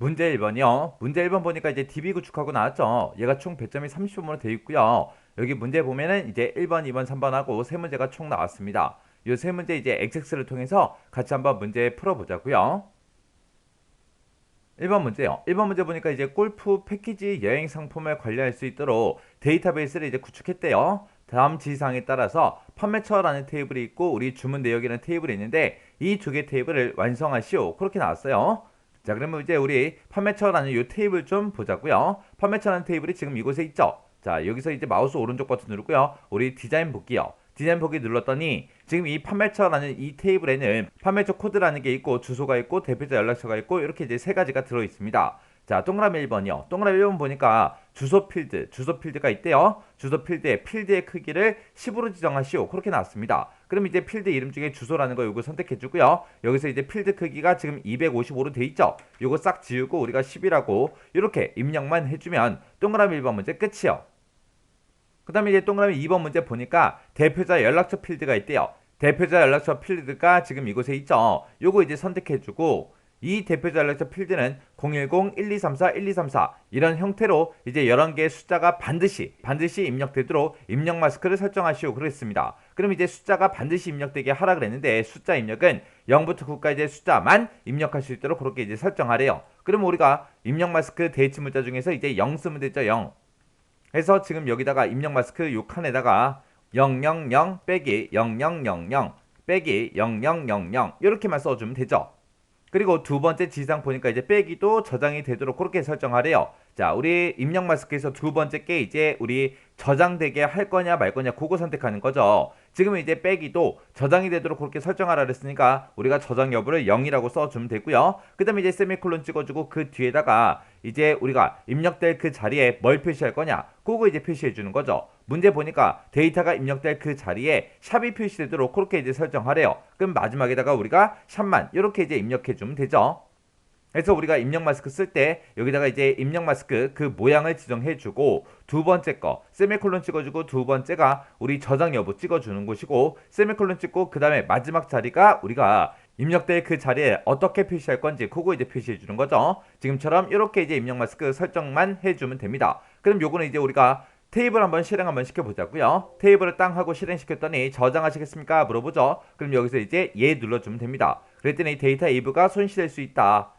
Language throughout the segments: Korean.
문제 1번이요. 문제 1번 보니까 이제 DB 구축하고 나왔죠. 얘가 총 배점이 30점으로 되어 있고요. 여기 문제 보면은 이제 1번, 2번, 3번하고 세 문제가 총 나왔습니다. 이 세 문제 이제 XX를 통해서 같이 한번 문제 풀어보자고요. 1번 문제요. 1번 문제 보니까 이제 골프 패키지 여행 상품을 관리할 수 있도록 데이터베이스를 이제 구축했대요. 다음 지시사항에 따라서 판매처라는 테이블이 있고 우리 주문 내역이라는 테이블이 있는데 이 두 개 테이블을 완성하시오. 그렇게 나왔어요. 자, 그러면 이제 우리 판매처라는 이 테이블 좀 보자고요. 판매처라는 테이블이 지금 이곳에 있죠. 자, 여기서 이제 마우스 오른쪽 버튼 누르고요. 우리 디자인 볼게요. 디자인 보기 눌렀더니 지금 이 판매처라는 이 테이블에는 판매처 코드라는 게 있고 주소가 있고 대표자 연락처가 있고 이렇게 이제 세 가지가 들어 있습니다. 자, 동그라미 1번이요. 동그라미 1번 보니까 주소 필드, 주소 필드가 있대요. 주소 필드의 필드의 크기를 10으로 지정하시오. 그렇게 나왔습니다. 그럼 이제 필드 이름 중에 주소라는 거 요거 선택해 주고요. 여기서 이제 필드 크기가 지금 255로 돼 있죠. 요거 싹 지우고 우리가 10이라고 이렇게 입력만 해주면 동그라미 1번 문제 끝이요. 그 다음에 이제 동그라미 2번 문제 보니까 대표자 연락처 필드가 있대요. 대표자 연락처 필드가 지금 이곳에 있죠. 요거 이제 선택해 주고 이 대표자 연락처 필드는 010-1234-1234 이런 형태로 이제 여러 개의 숫자가 반드시 반드시 입력되도록 입력 마스크를 설정하시오 그랬습니다. 그럼 이제 숫자가 반드시 입력되게 하라 그랬는데 숫자 입력은 0부터 9까지의 숫자만 입력할 수 있도록 그렇게 이제 설정하래요. 그럼 우리가 입력 마스크 대치 문자 중에서 이제 0 쓰면 되죠 0. 그래서 지금 여기다가 입력 마스크 요 칸에다가 000 빼기 0000 빼기 0000 이렇게만 써주면 되죠. 그리고 두 번째 지상 보니까 이제 빼기도 저장이 되도록 그렇게 설정하래요. 자, 우리 입력 마스크에서 두 번째 게 이제 우리 저장되게 할 거냐 말 거냐 그거 선택하는 거죠. 지금은 이제 빼기도 저장이 되도록 그렇게 설정하라 그랬으니까 우리가 저장 여부를 0이라고 써주면 되고요. 그 다음에 이제 세미콜론 찍어주고 그 뒤에다가 이제 우리가 입력될 그 자리에 뭘 표시할 거냐 그거 이제 표시해 주는 거죠. 문제 보니까 데이터가 입력될 그 자리에 샵이 표시되도록 그렇게 이제 설정하래요. 그럼 마지막에다가 우리가 샵만 이렇게 이제 입력해 주면 되죠. 그래서 우리가 입력 마스크 쓸 때 여기다가 이제 입력 마스크 그 모양을 지정해 주고 두 번째 거 세미콜론 찍어주고 두 번째가 우리 저장 여부 찍어주는 곳이고 세미콜론 찍고 그 다음에 마지막 자리가 우리가 입력될 그 자리에 어떻게 표시할 건지 그거 이제 표시해 주는 거죠. 지금처럼 이렇게 이제 입력 마스크 설정만 해주면 됩니다. 그럼 요거는 이제 우리가 테이블 한번 실행 한번 시켜보자고요. 테이블을 땅 하고 실행시켰더니 저장하시겠습니까? 물어보죠. 그럼 여기서 이제 예 눌러주면 됩니다. 그랬더니 데이터 일부가 손실될 수 있다.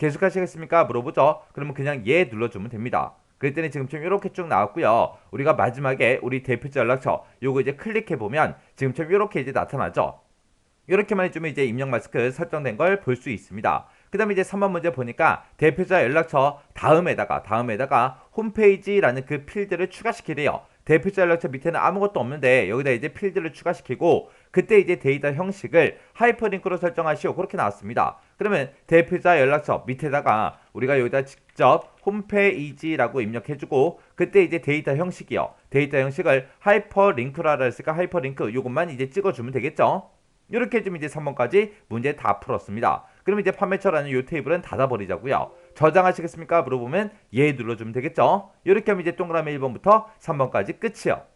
계속하시겠습니까? 물어보죠. 그러면 그냥 예 눌러주면 됩니다. 그랬더니 지금처럼 이렇게 쭉 나왔고요. 우리가 마지막에 우리 대표자 연락처 요거 이제 클릭해 보면 지금처럼 이렇게 이제 나타나죠. 이렇게만 해주면 이제 입력 마스크 설정된 걸 볼 수 있습니다. 그 다음에 이제 3번 문제 보니까 대표자 연락처 다음에다가 다음에다가 홈페이지라는 그 필드를 추가시키래요. 대표자 연락처 밑에는 아무것도 없는데 여기다 이제 필드를 추가시키고 그때 이제 데이터 형식을 하이퍼링크로 설정하시오. 그렇게 나왔습니다. 그러면 대표자 연락처 밑에다가 우리가 여기다 직접 홈페이지라고 입력해주고 그때 이제 데이터 형식이요. 데이터 형식을 하이퍼링크라고 했으니까 하이퍼링크 이것만 이제 찍어주면 되겠죠. 이렇게 해주면 이제 3번까지 문제 다 풀었습니다. 그럼 이제 판매처라는 이 테이블은 닫아버리자고요. 저장하시겠습니까? 물어보면 예 눌러주면 되겠죠. 이렇게 하면 이제 동그라미 1번부터 3번까지 끝이요.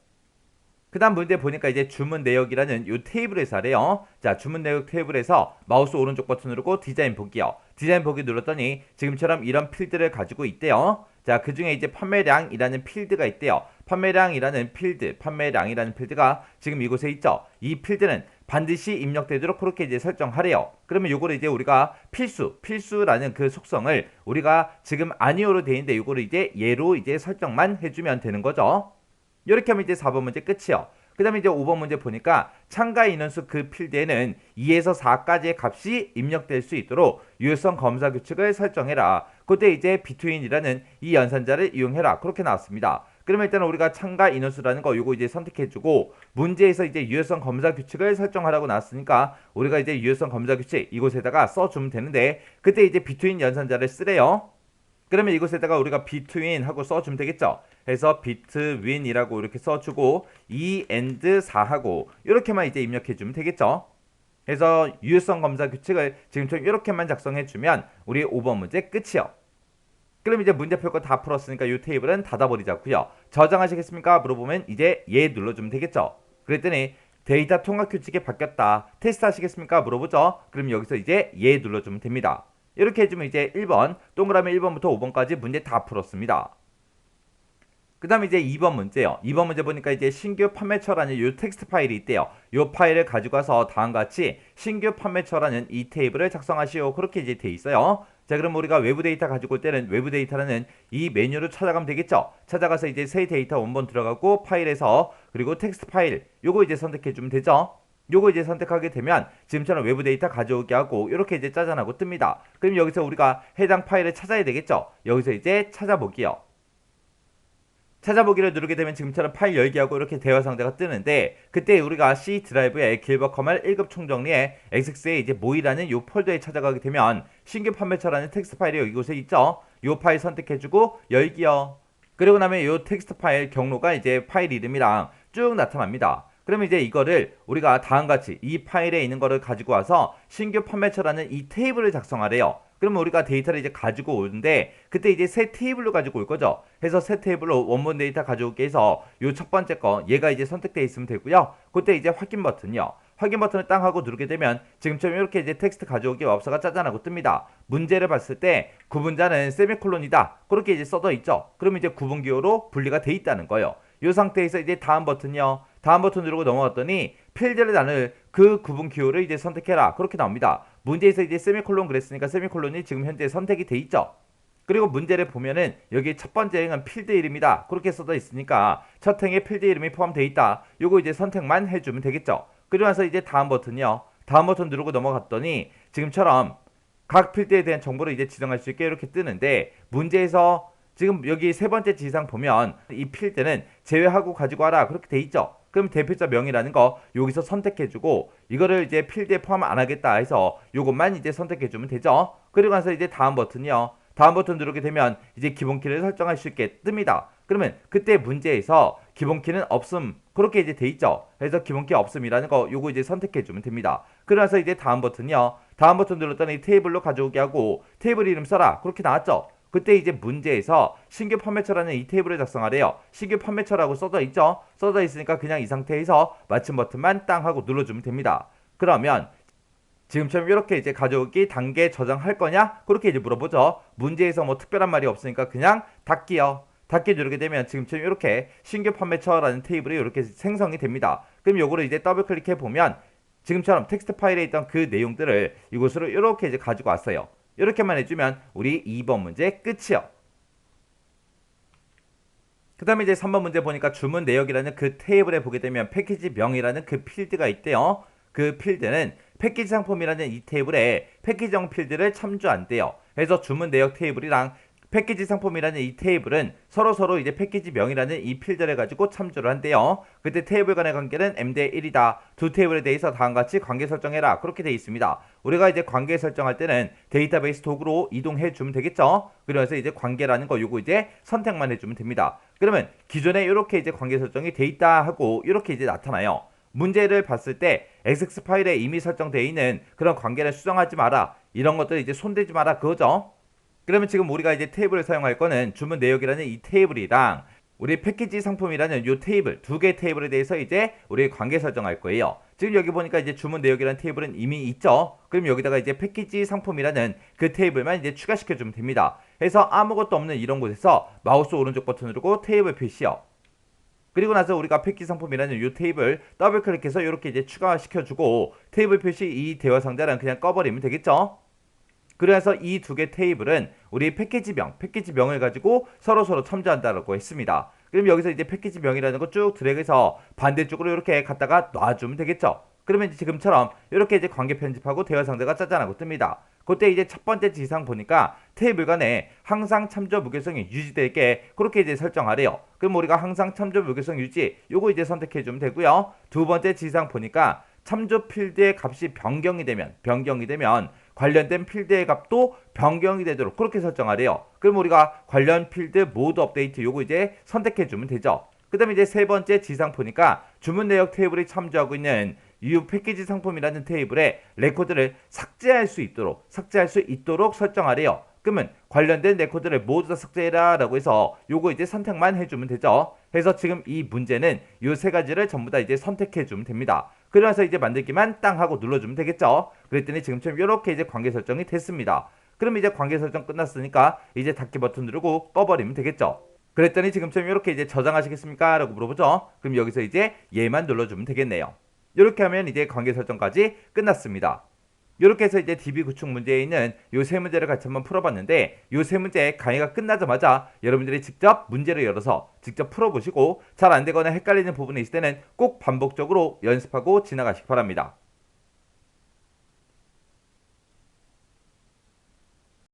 그 다음 문제 보니까 이제 주문 내역이라는 이 테이블에서 하래요. 자, 주문 내역 테이블에서 마우스 오른쪽 버튼 누르고 디자인 보기요. 디자인 보기 눌렀더니 지금처럼 이런 필드를 가지고 있대요. 자, 그 중에 이제 판매량이라는 필드가 있대요. 판매량이라는 필드, 판매량이라는 필드가 지금 이곳에 있죠. 이 필드는 반드시 입력되도록 그렇게 이제 설정하래요. 그러면 요거를 이제 우리가 필수, 필수라는 그 속성을 우리가 지금 아니오로 돼 있는데 요거를 이제 예로 이제 설정만 해주면 되는 거죠. 이렇게 하면 이제 4번 문제 끝이요. 그 다음에 이제 5번 문제 보니까 참가 인원수 그 필드에는 2에서 4까지의 값이 입력될 수 있도록 유효성 검사 규칙을 설정해라. 그때 이제 비트윈이라는 이 연산자를 이용해라. 그렇게 나왔습니다. 그러면 일단 우리가 참가 인원수라는 거 요거 이제 선택해주고 문제에서 이제 유효성 검사 규칙을 설정하라고 나왔으니까 우리가 이제 유효성 검사 규칙 이곳에다가 써주면 되는데 그때 이제 비트윈 연산자를 쓰래요. 그러면 이곳에다가 우리가 비트윈 하고 써주면 되겠죠. 해서 비트윈이라고 이렇게 써주고 이 엔드 4하고 이렇게만 이제 입력해주면 되겠죠. 그래서 유효성 검사 규칙을 지금처럼 이렇게만 작성해주면 우리 5번 문제 끝이요. 그럼 이제 문제 풀 거 다 풀었으니까 이 테이블은 닫아버리자고요. 저장하시겠습니까? 물어보면 이제 예 눌러주면 되겠죠. 그랬더니 데이터 통합 규칙이 바뀌었다. 테스트 하시겠습니까? 물어보죠. 그럼 여기서 이제 예 눌러주면 됩니다. 이렇게 해주면 이제 1번 동그라미 1번부터 5번까지 문제 다 풀었습니다. 그 다음에 이제 2번 문제요. 2번 문제 보니까 이제 신규 판매처라는 이 텍스트 파일이 있대요. 이 파일을 가지고 와서 다음과 같이 신규 판매처라는 이 테이블을 작성하시오. 그렇게 이제 돼 있어요. 자, 그럼 우리가 외부 데이터 가지고 올 때는 외부 데이터라는 이 메뉴를 찾아가면 되겠죠. 찾아가서 이제 새 데이터 원본 들어가고 파일에서 그리고 텍스트 파일 요거 이제 선택해 주면 되죠. 요거 이제 선택하게 되면 지금처럼 외부 데이터 가져오게 하고 이렇게 이제 짜잔하고 뜹니다. 그럼 여기서 우리가 해당 파일을 찾아야 되겠죠. 여기서 이제 찾아보기요. 찾아보기를 누르게 되면 지금처럼 파일 열기하고 이렇게 대화 상자가 뜨는데 그때 우리가 C 드라이브에 길버커말 1급 총정리에 XX에 이제 모이라는 요 폴더에 찾아가게 되면 신규 판매처라는 텍스트 파일이 이곳에 있죠. 요 파일 선택해주고 열기요. 그리고 나면 요 텍스트 파일 경로가 이제 파일 이름이랑 쭉 나타납니다. 그러면 이제 이거를 우리가 다음같이 이 파일에 있는 거를 가지고 와서 신규 판매처라는 이 테이블을 작성하래요. 그러면 우리가 데이터를 이제 가지고 오는데 그때 이제 새 테이블로 가지고 올 거죠. 해서 새 테이블로 원본 데이터 가져오게 해서 요 첫 번째 거 얘가 이제 선택되어 있으면 되고요. 그때 이제 확인 버튼이요. 확인 버튼을 땅 하고 누르게 되면 지금처럼 이렇게 이제 텍스트 가져오기 웹서가 짜잔하고 뜹니다. 문제를 봤을 때 구분자는 세미콜론이다. 그렇게 이제 써져 있죠. 그러면 이제 구분 기호로 분리가 돼 있다는 거예요. 이 상태에서 이제 다음 버튼이요. 다음 버튼 누르고 넘어갔더니 필드를 나눌 그 구분 기호를 이제 선택해라. 그렇게 나옵니다. 문제에서 이제 세미콜론 그랬으니까 세미콜론이 지금 현재 선택이 돼 있죠. 그리고 문제를 보면은 여기 첫 번째 행은 필드 이름이다. 그렇게 써져 있으니까 첫 행에 필드 이름이 포함되어 있다. 요거 이제 선택만 해주면 되겠죠. 나서 이제 다음 버튼이요. 다음 버튼 누르고 넘어갔더니 지금처럼 각 필드에 대한 정보를 이제 지정할 수 있게 이렇게 뜨는데 문제에서 지금 여기 세 번째 지상 보면 이 필드는 제외하고 가지고 와라 그렇게 돼 있죠. 그럼 대표자 명이라는 거 여기서 선택해주고 이거를 이제 필드에 포함 안 하겠다 해서 요것만 이제 선택해주면 되죠. 그리고 나서 이제 다음 버튼이요. 다음 버튼 누르게 되면 이제 기본키를 설정할 수 있게 뜹니다. 그러면 그때 문제에서 기본키는 없음 그렇게 이제 돼 있죠. 그래서 기본키 없음이라는 거 요거 이제 선택해 주면 됩니다. 그러면서 이제 다음 버튼이요. 다음 버튼 눌렀더니 테이블로 가져오게 하고 테이블 이름 써라 그렇게 나왔죠. 그때 이제 문제에서 신규 판매처라는 이 테이블을 작성하래요. 신규 판매처라고 써져 있죠? 써져 있으니까 그냥 이 상태에서 마침 버튼만 땅 하고 눌러주면 됩니다. 그러면 지금처럼 이렇게 이제 가져오기 단계 저장할 거냐? 그렇게 이제 물어보죠. 문제에서 뭐 특별한 말이 없으니까 그냥 닫기요. 닫기 누르게 되면 지금처럼 이렇게 신규 판매처라는 테이블이 이렇게 생성이 됩니다. 그럼 요거를 이제 더블 클릭해 보면 지금처럼 텍스트 파일에 있던 그 내용들을 이곳으로 이렇게 이제 가지고 왔어요. 이렇게만 해주면 우리 2번 문제 끝이요. 그 다음에 이제 3번 문제 보니까 주문 내역이라는 그 테이블에 보게 되면 패키지 명이라는 그 필드가 있대요. 그 필드는 패키지 상품이라는 이 테이블에 패키지형 필드를 참조한대요. 그래서 주문 내역 테이블이랑 패키지 상품이라는 이 테이블은 서로 서로 이제 패키지 명이라는 이 필드를 가지고 참조를 한대요. 그때 테이블 간의 관계는 m 대 1이다. 두 테이블에 대해서 다음과 같이 관계 설정해라. 그렇게 돼 있습니다. 우리가 이제 관계 설정할 때는 데이터베이스 도구로 이동해 주면 되겠죠. 그래서 이제 관계라는 거 요거 이제 선택만 해주면 됩니다. 그러면 기존에 이렇게 이제 관계 설정이 돼 있다 하고 이렇게 이제 나타나요. 문제를 봤을 때 XX 파일에 이미 설정되어 있는 그런 관계를 수정하지 마라. 이런 것들 이제 손대지 마라 그거죠. 그러면 지금 우리가 이제 테이블을 사용할 거는 주문 내역이라는 이 테이블이랑 우리 패키지 상품이라는 이 테이블 두 개의 테이블에 대해서 이제 우리 관계 설정할 거예요. 지금 여기 보니까 이제 주문 내역이라는 테이블은 이미 있죠. 그럼 여기다가 이제 패키지 상품이라는 그 테이블만 이제 추가시켜 주면 됩니다. 해서 아무것도 없는 이런 곳에서 마우스 오른쪽 버튼 누르고 테이블 표시요. 그리고 나서 우리가 패키지 상품이라는 이 테이블 더블 클릭해서 이렇게 이제 추가시켜 주고 테이블 표시 이 대화 상자는 그냥 꺼버리면 되겠죠. 그래서 이 두 개 테이블은 우리 패키지명, 패키지명을 가지고 서로서로 첨부한다고 했습니다. 그럼 여기서 이제 패키지명이라는 거 쭉 드래그해서 반대쪽으로 이렇게 갖다가 놔주면 되겠죠. 그러면 이제 지금처럼 이렇게 이제 관계 편집하고 대화 상자가 짜잔하고 뜹니다. 그때 이제 첫 번째 지상 보니까 테이블 간에 항상 참조 무결성이 유지되게 그렇게 이제 설정하래요. 그럼 우리가 항상 참조 무결성 유지 요거 이제 선택해 주면 되고요. 두 번째 지상 보니까 참조 필드의 값이 변경이 되면 변경이 되면 관련된 필드의 값도 변경이 되도록 그렇게 설정하래요. 그럼 우리가 관련 필드 모드 업데이트 요거 이제 선택해 주면 되죠. 그 다음에 이제 세 번째 지상 보니까 주문 내역 테이블이 참조하고 있는 이 패키지 상품이라는 테이블에 레코드를 삭제할 수 있도록 삭제할 수 있도록 설정하래요. 그러면 관련된 레코드를 모두 다 삭제해라 라고 해서 요거 이제 선택만 해주면 되죠. 그래서 지금 이 문제는 요 세 가지를 전부 다 이제 선택해 주면 됩니다. 그래서 이제 만들기만 땅 하고 눌러주면 되겠죠. 그랬더니 지금처럼 이렇게 이제 관계 설정이 됐습니다. 그 그럼 이제 관계 설정 끝났으니까 이제 닫기 버튼 누르고 꺼버리면 되겠죠. 그랬더니 지금처럼 이렇게 이제 저장하시겠습니까? 라고 물어보죠. 그럼 여기서 이제 얘만 눌러주면 되겠네요. 이렇게 하면 이제 관계 설정까지 끝났습니다. 이렇게 해서 이제 DB 구축 문제에 있는 요 세 문제를 같이 한번 풀어봤는데 요 세 문제 강의가 끝나자마자 여러분들이 직접 문제를 열어서 직접 풀어보시고 잘 안되거나 헷갈리는 부분이 있을 때는 꼭 반복적으로 연습하고 지나가시기 바랍니다.